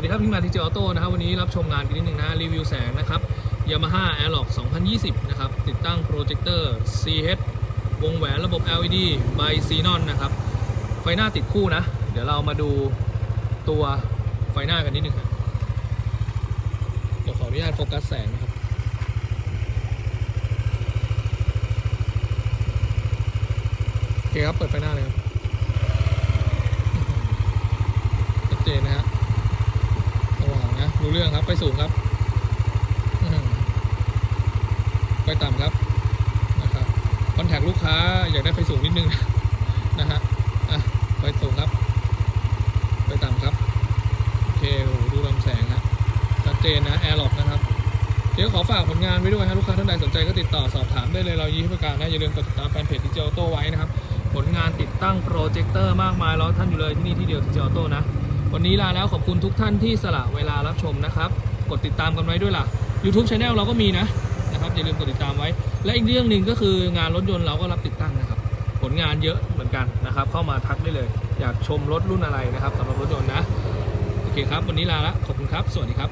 วัสดีครับพี่มาทีเจออโต้นะครับวันนี้รับชมงานกันนิดนึงนะรีวิวแสงนะครับ Yamaha Airlock 2020 นะครับ ติดตั้งโปรเจคเตอร์ CH วงแหวนระบบ LED by Xenon นะครับ ไฟหน้าติดคู่นะ เดี๋ยวเรามาดูตัวไฟหน้ากันนิดนึงครับเดี๋ยวขออนุญาตโฟกัสแสงนะครับโอเคครับ เปิดไฟหน้าเลยครับชัดเจนนะฮะ รู้เรื่องครับ ไปสูงครับ ไปต่ำครับ นะครับ คอนแทคลูกค้าอยากได้ไฟสูงนิดนึงนะฮะอะไปสูงครับ ไปต่ำครับ โอเคโอ้ดูลำแสงฮะ ชัดเจนนะ แอร์ล็อกนะครับเดี๋ยวขอฝากผลงานไว้ด้วยฮะลูกค้าท่านใดสนใจก็ติดต่อสอบถามได้เลยเรายินดีให้บริการนะอย่าลืมกดติดตามแฟนเพจดิจิออโต้ไว้นะครับ ผลงานติดตั้งโปรเจคเตอร์มากมายรอท่านอยู่เลยที่นี่ที่เดียวดิจิออโต้นะ วันนี้ลาแล้วขอบคุณทุกท่านที่สละเวลารับชมนะครับ กดติดตามกันไว้ด้วยล่ะ YouTube Channel เราก็มีนะนะครับอย่าลืมกดติดตามไว้ และอีกเรื่องหนึ่งก็คืองานรถยนต์เราก็รับติดตั้งนะครับ ผลงานเยอะเหมือนกันนะครับ เข้ามาทักได้เลย อยากชมรถรุ่นอะไรนะครับสำหรับรถยนต์นะโอเคครับ วันนี้ลาละขอบคุณครับ สวัสดีครับ